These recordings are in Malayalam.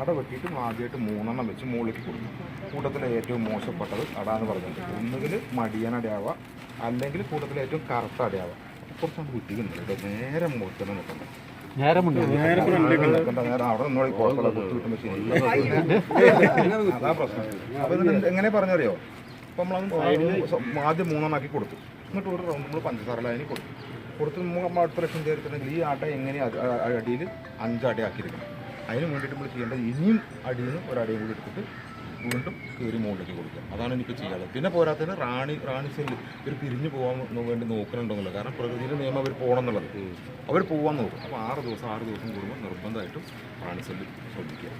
അട വെട്ടിയിട്ട് ആദ്യമായിട്ട് മൂന്നെണ്ണം വെച്ച് മുകളിലേക്ക് കൊടുക്കും. കൂട്ടത്തിലെ ഏറ്റവും മോശപ്പെട്ടത് അട എന്ന് പറഞ്ഞത് ഒന്നുകിൽ മടിയൻ അടയാവുക അല്ലെങ്കിൽ കൂട്ടത്തിലെ ഏറ്റവും കറുത്ത അടയാവുക കുറച്ചാണ് വിട്ടിക്കുന്നില്ല കേട്ടോ. നേരെ അതാ പ്രശ്നം. അപ്പൊ ഇതിന് എങ്ങനെ പറഞ്ഞറിയോ? അപ്പൊ നമ്മൾ ആദ്യം മൂന്നെണ്ണാക്കി കൊടുത്തു. എന്നിട്ട് ഒരു റൗണ്ട് നമ്മൾ പഞ്ചസാര ലൈനി കൊടുത്തു. കൊടുത്ത് നമ്മൾ അടുത്ത ലക്ഷം ചേർത്തിട്ടുണ്ടെങ്കിൽ ഈ ആട്ട എങ്ങനെ അടിയിൽ അഞ്ചടി ആക്കിയിരിക്കണം അതിന് വേണ്ടിയിട്ട് നമ്മൾ ചെയ്യേണ്ടത് ഇനിയും അടിയിൽ നിന്ന് ഒരടിയും കൂടി എടുത്തിട്ട് വീണ്ടും കയറി മുകളിലേക്ക് കൊടുക്കുക. അതാണ് എനിക്ക് ചെയ്യാനുള്ളത് പിന്നെ പോരാത്തതിന് റാണി റാണി സെല്ല് ഇവർ പിരിഞ്ഞു പോകാൻ വേണ്ടി നോക്കുന്നുണ്ടെന്നുള്ളത്. കാരണം പ്രകൃതിയുടെ നിയമം അവർ പോകണം എന്നുള്ളത് അവർ പോകാൻ നോക്കും. അപ്പോൾ ആറ് ദിവസം ആറ് ദിവസം കൂടുമ്പോൾ നിർബന്ധമായിട്ടും റാണി സെല്ല് ശ്രദ്ധിക്കുക.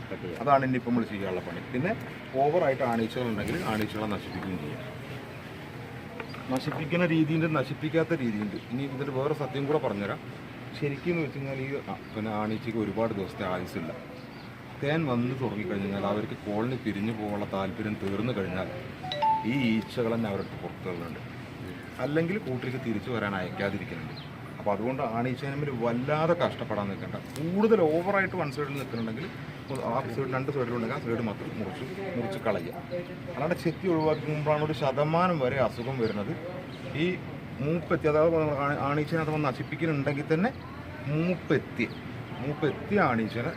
അതാണ് ഇനി ഇനിയിപ്പോൾ നമ്മൾ ചെയ്യാനുള്ള പണി. പിന്നെ ഓവറായിട്ട് ആണീച്ചകളുണ്ടെങ്കിൽ ആണീച്ചകളെ നശിപ്പിക്കുകയും ചെയ്യാം. നശിപ്പിക്കുന്ന രീതിയുണ്ട് നശിപ്പിക്കാത്ത രീതിയുണ്ട്. ഇനി ഇതിൽ വേറെ സത്യം കൂടെ പറഞ്ഞുതരാം. ശരിക്കും വെച്ച് കഴിഞ്ഞാൽ ഈ പിന്നെ ആണീച്ചയ്ക്ക് ഒരുപാട് ദിവസത്തെ ആയുസില്ല തേൻ വന്ന് തുടങ്ങിക്കഴിഞ്ഞാൽ അവർക്ക് കോളനി പിരിഞ്ഞു പോകാനുള്ള താല്പര്യം തീർന്നു കഴിഞ്ഞാൽ ഈ ഈച്ചകൾ തന്നെ അവരുടെ പുറത്തുകളുണ്ട് അല്ലെങ്കിൽ കൂട്ടിലേക്ക് തിരിച്ചു വരാൻ അയക്കാതിരിക്കുന്നുണ്ട്. അപ്പോൾ അതുകൊണ്ട് ആണീച്ചേനമ്മിൽ വല്ലാതെ കഷ്ടപ്പെടാൻ നിൽക്കേണ്ട. കൂടുതൽ ഓവറായിട്ട് വൺ സൈഡിൽ നിൽക്കുന്നുണ്ടെങ്കിൽ ആ സൈഡ് രണ്ട് സൈഡിലുണ്ടെങ്കിൽ ആ സൈഡ് മാത്രം മുറിച്ച് മുറിച്ച് കളയുക. അല്ലാണ്ട് ചെത്തി ഒഴിവാക്കുമ്പോഴാണ് ഒരു ശതമാനം വരെ അസുഖം വരുന്നത്. ഈ മൂപ്പെത്തി അതായത് ആണീച്ചനകത്ത് വന്ന് നശിപ്പിക്കുന്നുണ്ടെങ്കിൽ തന്നെ മൂപ്പെത്തി മൂപ്പെത്തി ആണീച്ചനെ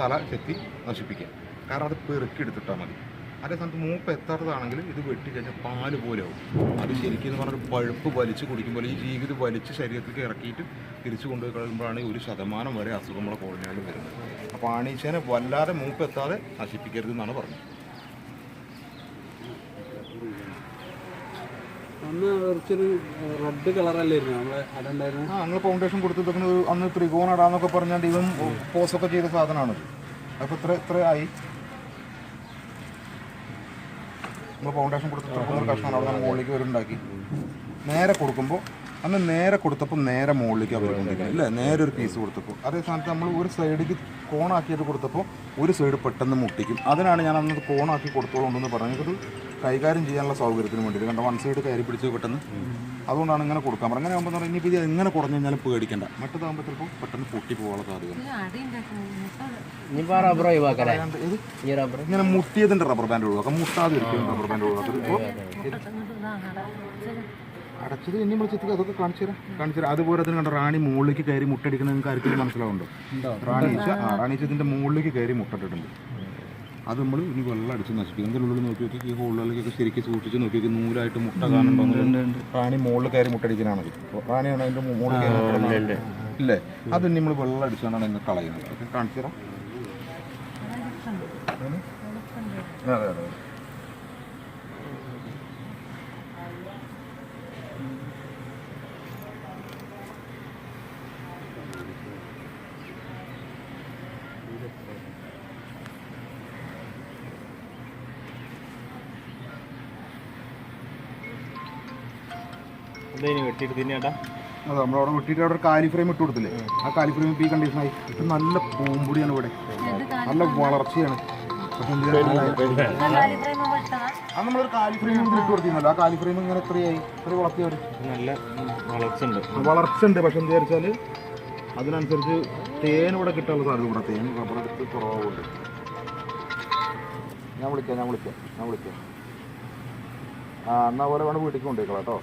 തല ചെത്തി നശിപ്പിക്കുക. കാരണം അത് പെറുക്കിയെടുത്തിട്ടാൽ മതി. അതേ സമയത്ത് മൂപ്പ് എത്താത്തതാണെങ്കിൽ ഇത് വെട്ടി കഴിഞ്ഞാൽ പാൽ പോലെ ആവും. അത് ശരിക്കും എന്ന് പറഞ്ഞാൽ പഴുപ്പ് വലിച്ച് കുടിക്കുമ്പോൾ ഈ ജീവിതം വലിച്ച് ശരീരത്തിലേക്ക് ഇറക്കിയിട്ട് തിരിച്ചു കൊണ്ടുപോയി കഴിയുമ്പോഴാണ് ഒരു ശതമാനം വരെ അസുഖങ്ങളെ കോളനികളിൽ വരുന്നത്. അപ്പോൾ ആണീച്ചേനെ വല്ലാതെ മൂപ്പ് എത്താതെ നശിപ്പിക്കരുതെന്നാണ് പറഞ്ഞത്. അന്ന് കുറച്ചൊരു റെഡ് കളറല്ലായിരുന്നു നമ്മളെ ആ ഫൗണ്ടേഷൻ കൊടുത്തിട്ട് ഒരു അന്ന് ത്രികോണ ഇടാന്നൊക്കെ പറഞ്ഞാൽ ഇവൻ പോസൊക്കെ ചെയ്ത സാധനമാണ് അപ്പോൾ ഇത്ര ഇത്ര ആയി നമ്മൾ ഫൗണ്ടേഷൻ കൊടുത്തിട്ട് കഷ്ണം മോളിലേക്ക് അവിടെ നിന്ന് മുകളിലേക്ക് വരുണ്ടാക്കി നേരെ കൊടുക്കുമ്പോൾ അന്ന് നേരെ കൊടുത്തപ്പോൾ നേരെ മുകളിലേക്ക് അവർ കൊണ്ടിരിക്കുന്നത് ഇല്ലേ? നേരെ ഒരു പീസ് കൊടുത്തപ്പോൾ അതേ സ്ഥാനത്ത് നമ്മൾ ഒരു സൈഡിലേക്ക് കോണാക്കിയത് കൊടുത്തപ്പോൾ ഒരു സൈഡ് പെട്ടെന്ന് മുട്ടിക്കും. അതിനാണ് ഞാൻ അന്ന് കോണാക്കി കൊടുത്തോളുണ്ടെന്ന് പറഞ്ഞത്. കൈകാര്യം ചെയ്യാനുള്ള സൗകര്യത്തിന് വേണ്ടിയിട്ട്. കണ്ട വൺ സൈഡ് കയറി പിടിച്ച് പെട്ടെന്ന്. അതുകൊണ്ടാണ് ഇങ്ങനെ കൊടുക്കാൻ പറഞ്ഞത്. അങ്ങനെ ആകുമ്പോൾ പറഞ്ഞാൽ ഇനിയിപ്പോൾ ഇത് എങ്ങനെ കുറഞ്ഞു കഴിഞ്ഞാലും പേടിക്കണ്ട. മറ്റേതാകുമ്പോൾ ചിലപ്പോൾ പെട്ടെന്ന് പൊട്ടി പോകാനുള്ള സാധ്യത ഇങ്ങനെ മുട്ടിയതിന്റെ റബ്ബർ ബാൻഡ് ഒഴിവാക്കാം. മുട്ടാതെ ഇരിക്കും റബ്ബർ ബാൻഡ് ഒഴിവാക്കാം ഇപ്പോൾ അടച്ചത് ഇനി നമ്മൾ ചെത്തി അതൊക്കെ കാണിച്ചു തരാം. കാണിച്ചു തരാം. അതുപോലെ തന്നെ കണ്ട റാണി മുകളിലേക്ക് കയറി മുട്ടടിക്കുന്ന നിങ്ങൾക്ക് ആർക്കും മനസ്സിലാവുന്നുണ്ടോ? റാണീച്ച ആ റാണീച്ച ഇതിന്റെ മുകളിലേക്ക് കയറി മുട്ടട്ടിട്ടുണ്ട്. അത് നമ്മൾ ഇനി വെള്ളം അടിച്ച് നശിപ്പിക്കും. ഇതിന്റെ ഉള്ളിൽ നോക്കി നോക്കി ഈ ഹോളുകളിലേക്കൊക്കെ ശരിക്കും സൂക്ഷിച്ച് നോക്കി നോക്കി നൂലായിട്ട് മുട്ട കാണുന്നുണ്ടോ. റാണി മുകളിൽ കയറി മുട്ടടിക്കാനാണത്. റാണിയാണ് അതിന്റെ മുകളിൽ കയറി. ഇല്ലേ അത് ഇനി നമ്മൾ വെള്ളം അടിച്ചാണ് എന്നെ കളയുന്നത്. കാണിച്ചു തരാം. അതെ അതെ. അതെ നമ്മളവിടെ വെട്ടിയിട്ട് അവിടെ ഒരു കാലി ഫ്രെയിം ഇട്ട് കൊടുത്തില്ലേ? ആ കാലി ഫ്രെയിം ഇപ്പോൾ ഈ കണ്ടീഷനായി ഇത് നല്ല പൂമ്പൊടിയാണ് ഇവിടെ. നല്ല വളർച്ചയാണ്? അത് നമ്മളൊരു കാലിഫ്രെയിം ഇട്ട് കൊടുത്തിരുന്നല്ലോ. ആ കാലിഫ്രെയിം ഇങ്ങനെ എത്രയായി? എത്ര വളർത്തിയവർ നല്ല വളർച്ച ഉണ്ട് വളർച്ച ഉണ്ട് പക്ഷെ എന്താ വെച്ചാൽ അതിനനുസരിച്ച് തേൻ ഇവിടെ കിട്ടാനുള്ള സാധ്യത ഇവിടെ തേൻ റബ്ബർ എടുത്ത് കുറവുണ്ട് ഞാൻ വിളിക്കാം ഞാൻ വിളിക്കാം ഞാൻ വിളിക്കാം. ആ എന്നാൽ പോലെ വേണം വീട്ടിൽ കൊണ്ടുപോയിക്കോളാം കേട്ടോ.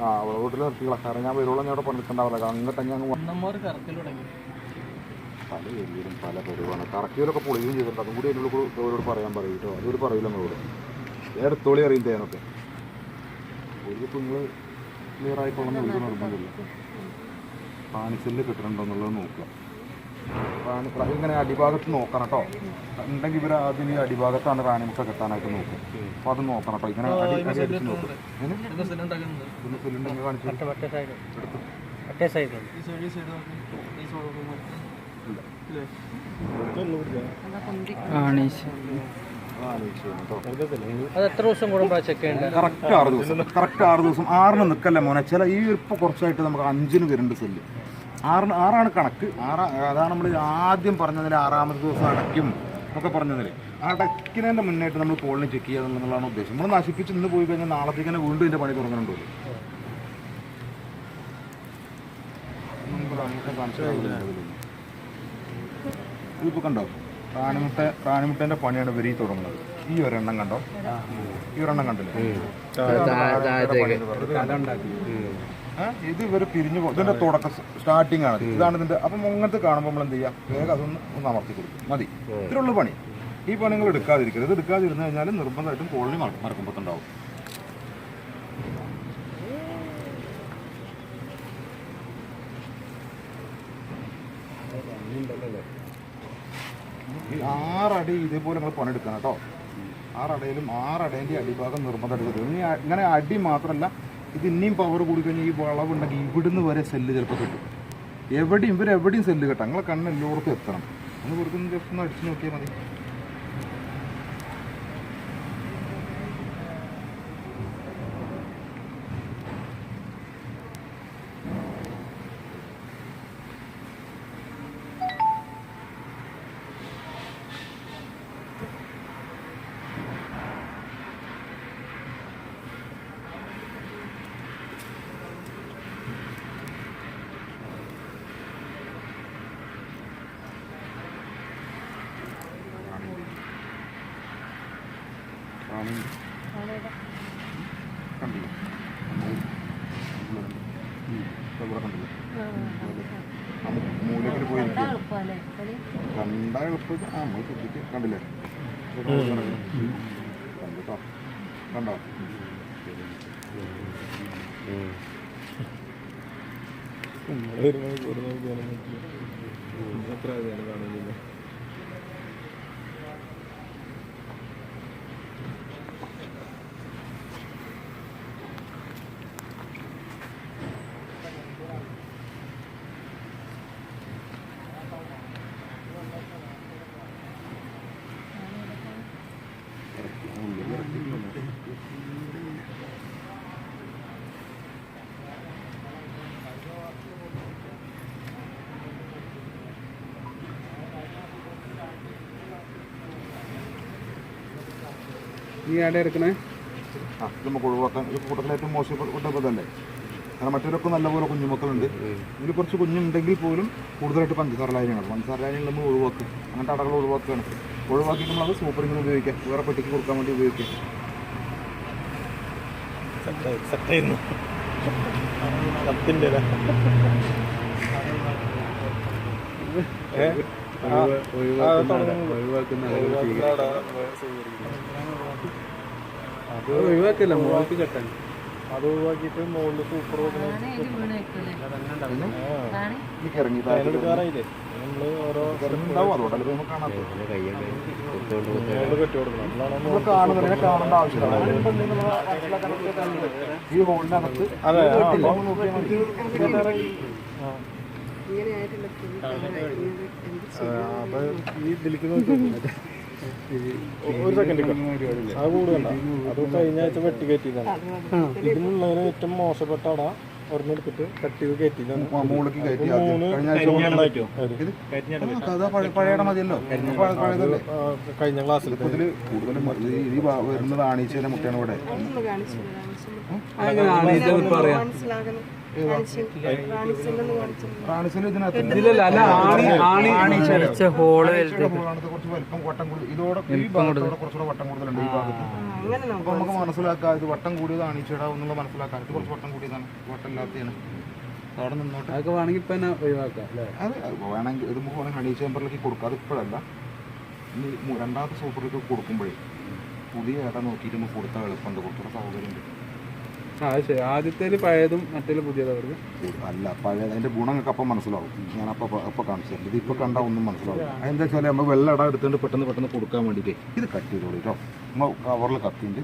ആ അവളെ വീട്ടിൽ നിർത്തിക്കളാം കാരണം ഞാൻ വരുവോളം ഞാൻ അവിടെ പണിക്കണ്ടാവില്ല അങ്ങോട്ട് ഞാൻ അങ്ങ് അന്നമാർ കറക്കൽ തുടങ്ങി. പല ഏരിയയിലും പല പരിവാണ് കറക്കിയവരൊക്കെ പൊളിയും ചെയ്തിട്ടുണ്ട്. അതും കൂടി എന്നോട് കൂ- അവരോട് പറയാൻ പറയും കേട്ടോ. അതൊരു പറയില്ല നമ്മളോട് എടുത്തോളി അറിയും തേനൊക്കെ ഒരു നിങ്ങൾ ക്ലിയർ ആയിക്കൊള്ളുന്ന ഒരു നിർബന്ധമില്ല. പാനിസെല്ല് കിട്ടുന്നുണ്ടോ എന്നുള്ളത് നോക്കുക. ഇങ്ങനെ അടിഭാഗത്ത് നോക്കണം കേട്ടോ. ഉണ്ടെങ്കിൽ ഇവർ അതിന് അടിഭാഗത്താണ് റാണിമുക്ക കെട്ടാനായിട്ട് നോക്കും. അപ്പോൾ അത് നോക്കണം കേട്ടോ. ഇങ്ങനെ അടി അടി അടിച്ച് നോക്കും. കാണിച്ചു ഈ ഈ ഈ കറക്റ്റ് ആറ് ദിവസം. കറക്റ്റ് ആറ് ദിവസം. ആറിന് നിക്കല്ലേ മോനെ? ചില ഈ ഇപ്പൊ കുറച്ചായിട്ട് നമുക്ക് അഞ്ചിന് വരുന്നുണ്ട് സെല്ല് ആറിന് ആറാണ് കണക്ക്. ആറാ അതാണ് നമ്മൾ ആദ്യം പറഞ്ഞതിൽ ആറാമത്തെ ദിവസം അടയ്ക്കും എന്നൊക്കെ പറഞ്ഞതിൽ അടയ്ക്കുന്നതിന്റെ മുന്നായിട്ട് നമ്മൾ കോളിനെ ചെക്ക് ചെയ്യുക എന്നുള്ളതാണ് ഉദ്ദേശം. നമ്മൾ നശിപ്പിച്ച് നിന്ന് പോയി കഴിഞ്ഞാൽ നാളത്തേക്ക് തന്നെ വീണ്ടും ഇതിന്റെ പണി തുടങ്ങുന്നുണ്ടോ. ഇതിപ്പോൾ കണ്ടോ? റാണിമുട്ട പ്രാണിമുട്ടേന്റെ പണിയാണ് ഇവർ ഈ തുടങ്ങുന്നത്. ഈ ഒരെണ്ണം കണ്ടോ? ഈ ഒരെണ്ണം കണ്ടില്ലേ? ഇത് ഇവർ പിരിഞ്ഞു പോകും ഇതിന്റെ തുടക്ക സ്റ്റാർട്ടിംഗ് ആണ്. ഇതാണ് ഇതിന്റെ അപ്പം മുങ്ങത്ത് കാണുമ്പോൾ നമ്മൾ എന്ത് ചെയ്യാം വേഗം അതൊന്ന് ഒന്ന് അമർത്തി കൊടുക്കും. മതി. ഇതിലുള്ള പണി. ഈ പണി നിങ്ങൾ എടുക്കാതിരിക്കരുത്. ഇത് എടുക്കാതിരുന്നു കഴിഞ്ഞാൽ നിർബന്ധമായിട്ടും കോളനി മറക്കുമ്പോത്തുണ്ടാവും ഈ ആറടി ഇതേപോലെ നിങ്ങൾ പണിയെടുക്കണം കേട്ടോ. ആറടയിലും ആറടേന്റെ അടിഭാഗം നിർബന്ധം എടുക്കരുത്. ഇനി ഇങ്ങനെ അടി മാത്രമല്ല ഇത് ഇനിയും പവർ കൂടി കഴിഞ്ഞാൽ ഈ വളവുണ്ടെങ്കിൽ ഇവിടുന്ന് വരെ സെല്ല് ചിലപ്പോൾ കിട്ടും. എവിടെയും ഇവരെവിടെയും സെല്ല് കിട്ടാം. നിങ്ങളെ കണ്ണ് എല്ലായിടത്തും എത്തണം നിങ്ങൾ കൊടുക്കുന്ന ജസ്റ്റ് ഒന്ന് അടിച്ച് നോക്കിയാൽ മതി. റാണി കണ്ടില്ലേ ഇവിടെ കണ്ടില്ലേ ആ മൂലക്കിൽ പോയിരിക്കും കണ്ട എളുപ്പം ആ നമ്മൾ ശ്രദ്ധിക്കുക കണ്ടില്ലേ കണ്ടോ കണ്ടോ ഈ ആടെ എടുക്കണേ? ആ ഇത് നമുക്ക് ഒഴിവാക്കാൻ ഈ കൂട്ടത്തിലേറ്റവും മോശപ്പെട്ടതല്ലേ കാരണം മറ്റവരൊക്കെ നല്ലപോലെ കുഞ്ഞുമക്കളുണ്ട്. ഇതിൽ കുറച്ച് കുഞ്ഞുണ്ടെങ്കിൽ പോലും കൂടുതലായിട്ട് പഞ്ചസാര ലായനിയാണ് പഞ്ചസാര ലായനികൾ നമ്മൾ ഒഴിവാക്കുക അങ്ങനത്തെ അടകൾ ഒഴിവാക്കുകയാണ്. നമ്മൾ സൂപ്പർ സൂപ്പറിങ്ങിന് ഉപയോഗിക്കാം. വേറെ പെട്ടിക്ക് കൊടുക്കാൻ വേണ്ടി ഉപയോഗിക്കാം. കത്തിന്റെ അത് ഒഴിവാക്കില്ല മോൾക്ക് കെട്ടാൻ. അത് ഒഴിവാക്കിയിട്ട് മുകളിൽ സൂപ്പർ അതിനെടുക്കാറായില്ലേ നമ്മൾ ഓരോ കാണേണ്ട ആവശ്യമില്ല. ഈ ഹോളിനകത്ത് അതെ അപ്പൊ ഈ ഇതിലേക്ക് ഒരു സെക്കൻഡ് അത് കൂടുതല അത് കഴിഞ്ഞ ആഴ്ച വെട്ടി കയറ്റിയതാണ് ഇതിനുള്ളതിന് ഏറ്റവും മോശപ്പെട്ട അട ഒരെണ്ണെടുത്തിട്ട് കട്ട് കയറ്റിയതാണ് കഴിഞ്ഞ ക്ലാസ്സിൽ വരുന്നത് ആണീച്ചേനെ മുട്ടയാണ് ഇവിടെ. ഇപ്പൊ നമുക്ക് മനസ്സിലാക്കാം. ഇത് വട്ടം കൂടിയത് ആണീച്ചേടാ എന്നുള്ള മനസ്സിലാക്കാം. ഇത് കുറച്ച് വട്ടം കൂടിയതാണ് വട്ടം ഇല്ലാത്തതാണ് അവിടെ നിന്നോട്ടെ അതൊക്കെ വേണമെങ്കിൽ ഇപ്പൊ തന്നെ ഒഴിവാക്കാം അല്ലേ? അത് വേണമെങ്കിൽ ഇത് വേണമെങ്കിൽ ഹണി ചേമ്പറിലേക്ക് കൊടുക്കാം. അത് ഇപ്പോഴല്ല. ഇനി രണ്ടാമത്തെ സൂപ്പറിലേക്ക് കൊടുക്കുമ്പോഴേ പുതിയ ഏട്ടാ നോക്കിയിട്ട് കൊടുത്താൽ എളുപ്പമുണ്ട്. കുറച്ചുകൂടെ സൗകര്യമുണ്ട്. ആദ്യത്തേൽ പഴയതും മറ്റേൽ പുതിയത് അല്ല പഴയ അതിന്റെ ഗുണങ്ങൾക്ക് അപ്പം മനസ്സിലാവും. ഞാൻ അപ്പം അപ്പം കാണിച്ചു ഇത് ഇപ്പം ഒന്നും മനസ്സിലാവും അതെന്താ വെച്ചാൽ നമ്മൾ വെള്ളം ഇടാ എടുത്തുകൊണ്ട് പെട്ടെന്ന് പെട്ടെന്ന് കൊടുക്കാൻ വേണ്ടിയിട്ട് ഇത് കട്ട് ചെയ്തോളൂ കേട്ടോ. നമ്മൾ കവറിൽ കത്തിണ്ട്